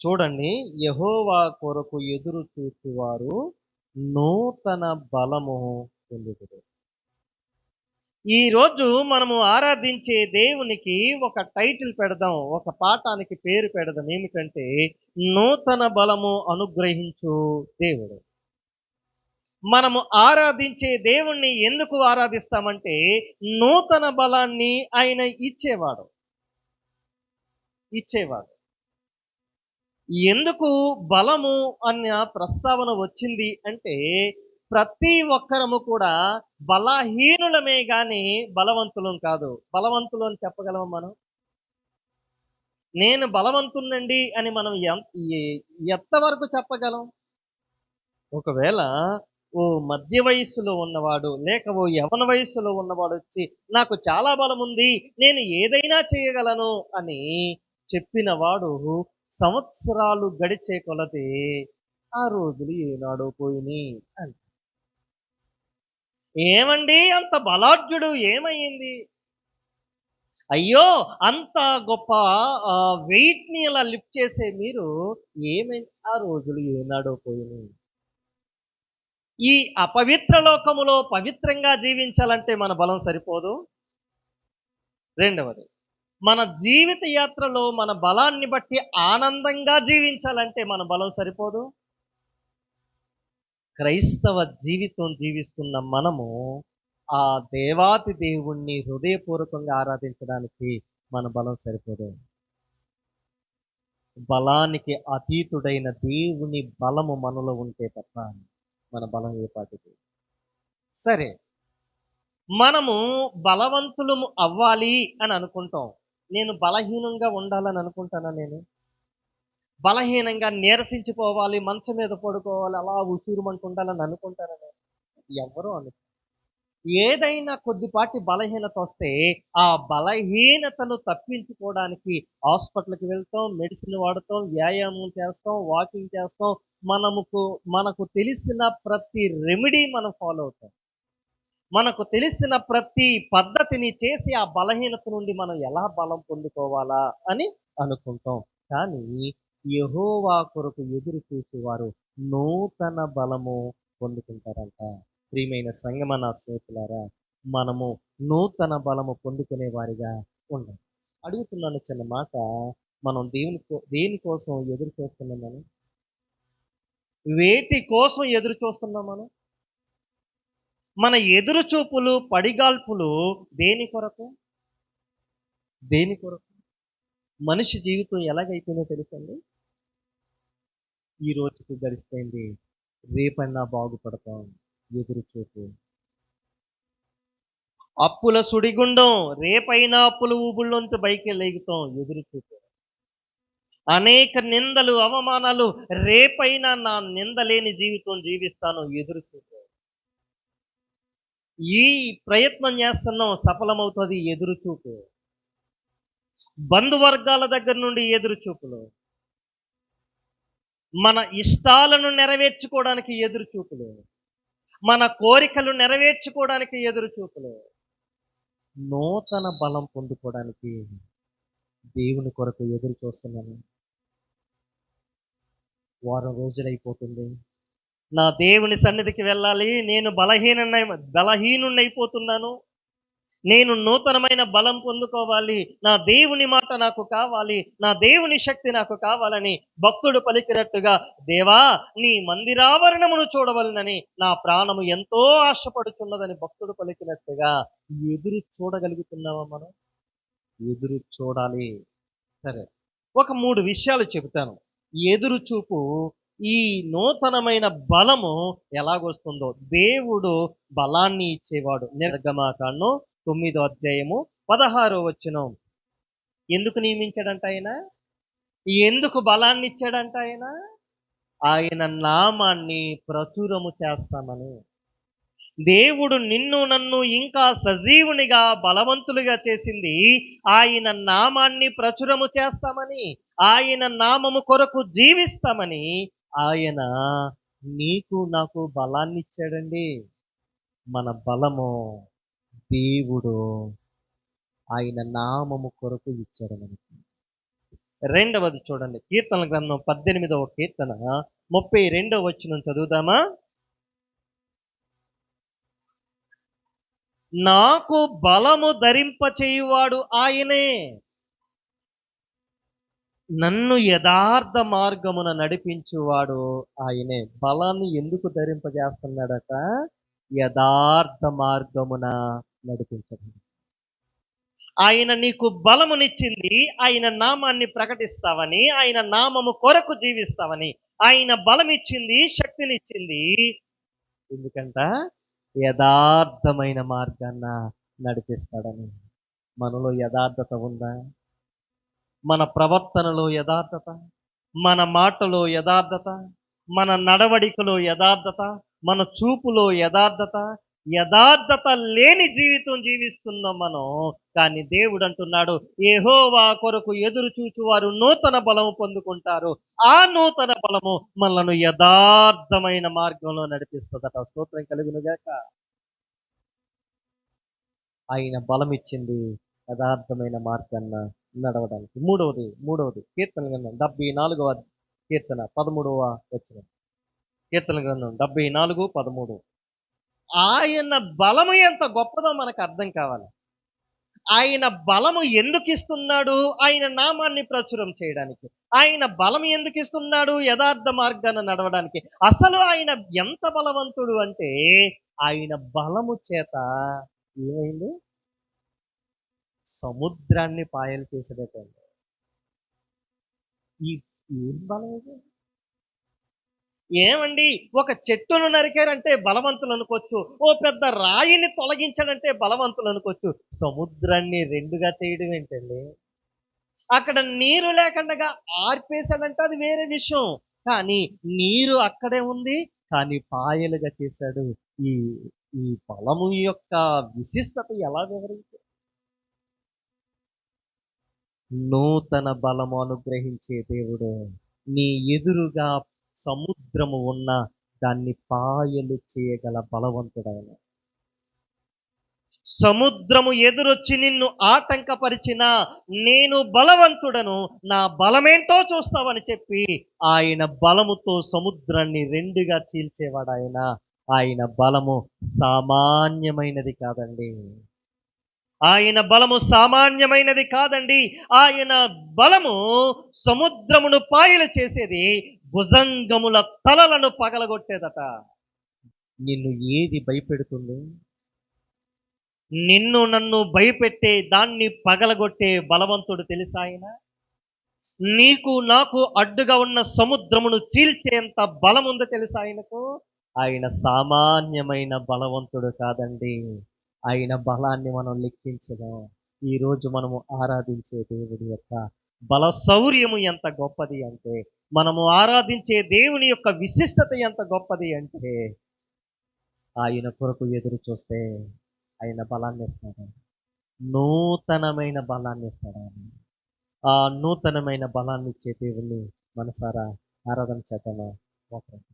చూడండి యహోవా కొరకు ఎదురు చూసేవారు నూతన బలము పొందుతుంది ఈ రోజు మనము ఆరాధించే దేవునికి ఒక టైటిల్ పెడదాం ఒక పాఠానికి పేరు పెడదాం. ఏమిటంటే నూతన బలము అనుగ్రహించు దేవుడు. మనము ఆరాధించే దేవుణ్ణి ఎందుకు ఆరాధిస్తామంటే నూతన బలాన్ని ఆయన ఇచ్చేవాడు. ఇచ్చేవాడు. ఎందుకు బలము అన్న ప్రస్తావన వచ్చింది అంటే ప్రతి ఒక్కరము కూడా బలహీనులమే గాని బలవంతులం కాదు. బలవంతులు అని చెప్పగలము మనం? నేను బలవంతున్నండి అని మనం ఎం- ఎంతవరకు చెప్పగలం? ఒకవేళ ఓ మధ్య వయస్సులో ఉన్నవాడు లేక ఓ యవన వయస్సులో ఉన్నవాడు వచ్చి నాకు చాలా బలం ఉంది నేను ఏదైనా చేయగలను అని చెప్పినవాడు సంవత్సరాలు గడిచే కొలది ఆ రోజులు ఏనాడో పోయినాయి అంట ఏమండి అంత బలాఢ్యుడు ఏమయ్యింది? అయ్యో అంత గొప్ప వెయిట్ ఇలా లిఫ్ట్ చేసే మీరు ఏమైంది ఆ రోజులు ఏనాడో పోయినాయి ఈ అపవిత్ర లోకములో పవిత్రంగా జీవించాలంటే మన బలం సరిపోదు? రెండవది మన జీవిత యాత్రలో మన బలాన్ని బట్టి ఆనందంగా జీవించాలంటే మన బలం సరిపోదు? క్రైస్తవ జీవితం జీవిస్తున్న మనము ఆ దేవాతి దేవుణ్ణి హృదయపూర్వకంగా ఆరాధించడానికి మన బలం సరిపోదు. బలానికి అతీతుడైన దేవుని బలము మనలో ఉంటే తప్ప మన బలం ఏ పాటిది? సరే మనము బలవంతులము అవ్వాలి అని అనుకుంటాం. నేను బలహీనంగా ఉండాలని అనుకుంటానా నేను? బలహీనంగా నీరసించిపోవాలి మంచం మీద పడుకోవాలి అలా ఉసూరుమంటూ ఉండాలని అనుకుంటానా నేను? ఎవరు అను ఏదైనా కొద్దిపాటి బలహీనత వస్తే ఆ బలహీనతను తప్పించుకోవడానికి హాస్పిటల్కి వెళ్తాం మెడిసిన్ వాడతాం వ్యాయామం చేస్తాం వాకింగ్ చేస్తాం మనముకు మనకు తెలిసిన ప్రతి రెమెడీ మనం ఫాలో అవుతాం. మనకు తెలిసిన ప్రతి పద్ధతిని చేసి ఆ బలహీనత నుండి మనం ఎలా బలం పొందుకోవాలా అని అనుకుంటాం. కానీ యహోవా కొరకు ఎదురు చూసేవారు నూతన బలము పొందుకుంటారంట. ప్రియమైన సంగమ నా స్నేహితులారా మనము నూతన బలము పొందుకునే వారిగా ఉండాలి అడుగుతున్నాను చిన్న మాట మనం దేవుని కో- దేనికోసం ఎదురు చూస్తున్నాం మనం? వేటి కోసం ఎదురు చూస్తున్నాం మనం? మన ఎదురు చూపులు పడిగాల్పులు దేని కొరకు? దేని కొరకు? మనిషి జీవితం ఎలాగైపోయిందో తెలుసండి? ఈ రోజుకు గడిస్తేంది రేపన్నా బాగుపడతాం. ఎదురు చూపు. అప్పుల సుడిగుండం రేపైనా అప్పుల ఊబుల్లోంచి బయకి లేగుతాం. ఎదురు చూపు. అనేక నిందలు అవమానాలు రేపైనా నా నిందలేని జీవితం జీవిస్తాను. ఎదురు చూపు. ఈ ప్రయత్నం చేస్తున్నాం సఫలమవుతుంది ఎదురుచూపు బంధువర్గాల దగ్గర నుండి ఎదురుచూపులు మన ఇష్టాలను నెరవేర్చుకోవడానికి ఎదురుచూపులు మన కోరికలు నెరవేర్చుకోవడానికి ఎదురు చూపులు. నూతన బలం పొందుకోవడానికి దేవుని కొరకు ఎదురు చూస్తున్నాను. వారం రోజులైపోతుంది. నా దేవుని సన్నిధికి వెళ్ళాలి నేను బలహీన బలహీనున్నైపోతున్నాను. నేను నూతనమైన బలం పొందుకోవాలి నా దేవుని మాట నాకు కావాలి నా దేవుని శక్తి నాకు కావాలని భక్తుడు పలికినట్టుగా దేవా నీ మందిరావరణమును చూడవలనని నా ప్రాణము ఎంతో ఆశపడుతున్నదని భక్తుడు పలికినట్టుగా ఎదురు చూడగలుగుతున్నావా మనం? ఎదురు చూడాలి. సరే ఒక మూడు విషయాలు చెబుతాను. ఎదురు చూపు ఈ నూతనమైన బలము ఎలాగొస్తుందో దేవుడు బలాన్ని ఇచ్చేవాడు. నిర్గమాకాండం తొమ్మిదో అధ్యాయము పదహారో వచ్చిన ఎందుకు నియమించాడంట ఆయన? ఎందుకు బలాన్ని ఇచ్చాడంట ఆయన? ఆయన నామాన్ని ప్రచురము చేస్తామని. దేవుడు నిన్ను నన్ను ఇంకా సజీవునిగా బలవంతులుగా చేసింది ఆయన నామాన్ని ప్రచురము చేస్తామని ఆయన నామము కొరకు జీవిస్తామని ఆయన నీకు నాకు బలాన్ని ఇచ్చాడండి మన బలము దేవుడు ఆయన నామము కొరకు ఇచ్చాడు మనకి. రెండవది చూడండి కీర్తన గ్రంథం పద్దెనిమిదవ కీర్తన ముప్పై రెండవ వచ్చిన చదువుదామా? నాకు బలము ధరింపచేయువాడు ఆయనే. నన్ను యథార్థ మార్గమున నడిపించువాడు ఆయనే. బలాన్ని ఎందుకు ధరింపజేస్తున్నాడట? యథార్థ మార్గమున నడిపించడం. ఆయన నీకు బలమునిచ్చింది ఆయన నామాన్ని ప్రకటిస్తావని ఆయన నామము కొరకు జీవిస్తావని ఆయన బలమిచ్చింది శక్తినిచ్చింది. ఎందుకంట? యథార్థమైన మార్గాన్న నడిపిస్తాడని. మనలో యథార్థత ఉందా? మన ప్రవర్తనలో యథార్థత మన మాటలో యథార్థత మన నడవడికలో యథార్థత మన చూపులో యథార్థత యథార్థత లేని జీవితం జీవిస్తున్నాం మనం. కానీ దేవుడు అంటున్నాడు ఏహోవా కొరకు ఎదురు చూచువారు నూతన బలము పొందుకుంటారు. ఆ నూతన బలము మనలను యథార్థమైన మార్గంలో నడిపిస్తుందట. స్తోత్రం కలిగినగాక. ఆయన బలం ఇచ్చింది యథార్థమైన మార్గాన్న నడవడానికి. మూడవది మూడవది కీర్తన గ్రంథం. డెబ్బై నాలుగవ కీర్తన పదమూడవ వచ్చిన కీర్తన గ్రంథం డెబ్బై నాలుగు పదమూడు. ఆయన బలము ఎంత గొప్పదో మనకు అర్థం కావాలి. ఆయన బలము ఎందుకు ఇస్తున్నాడు? ఆయన నామాన్ని ప్రచురం చేయడానికి. ఆయన బలం ఎందుకు ఇస్తున్నాడు? యథార్థ మార్గాన్ని నడవడానికి. అసలు ఆయన ఎంత బలవంతుడు అంటే ఆయన బలము చేత ఏమైంది? సముద్రాన్ని పాయలు చేసేటండి ఈ ఏం బలం ఇది? ఏమండి? ఒక చెట్టును నరికారంటే బలవంతులు అనుకోవచ్చు. ఓ పెద్ద రాయిని తొలగించాడంటే బలవంతులు అనుకోవచ్చు. సముద్రాన్ని రెండుగా చేయడం ఏంటండి? అక్కడ నీరు లేకుండా ఆర్పేశాడంటే అది వేరే విషయం. కానీ నీరు అక్కడే ఉంది. కానీ పాయలుగా చేశాడు. ఈ ఈ బలము యొక్క విశిష్టత ఎలా వివరించారు నూతన బలము అనుగ్రహించే దేవుడు. నీ ఎదురుగా సముద్రము ఉన్న దాన్ని పాయలు చేయగల బలవంతుడైన. సముద్రము ఎదురొచ్చి నిన్ను ఆటంకపరిచిన నేను బలవంతుడను నా బలమేంటో చూస్తావని చెప్పి ఆయన బలముతో సముద్రాన్ని రెండుగా చీల్చేవాడు ఆయన ఆయన బలము సామాన్యమైనది కాదండి. ఆయన బలము సామాన్యమైనది కాదండి. ఆయన బలము సముద్రమును పాయలు చేసేది భుజంగముల తలలను పగలగొట్టేదట. నిన్ను ఏది భయపెడుతుంది? నిన్ను నన్ను భయపెట్టే దాన్ని పగలగొట్టే బలవంతుడు తెలుసా ఆయన? నీకు నాకు అడ్డుగా ఉన్న సముద్రమును చీల్చేంత బలం ఉందో తెలుసా ఆయనకు? ఆయన సామాన్యమైన బలవంతుడు కాదండి. ఆయన బలాన్ని మనం లెక్కించడం ఈ రోజు మనము ఆరాధించే దేవుడి యొక్క బల శౌర్యము ఎంత గొప్పది అంటే మనము ఆరాధించే దేవుని యొక్క విశిష్టత ఎంత గొప్పది అంటే ఆయన కొరకు ఎదురు చూస్తే ఆయన బలాన్ని ఇస్తాడు. నూతనమైన బలాన్ని ఇస్తాడు ఆయన. ఆ నూతనమైన బలాన్ని ఇచ్చే దేవుణ్ణి మనసారా ఆరాధన చేద్దామా?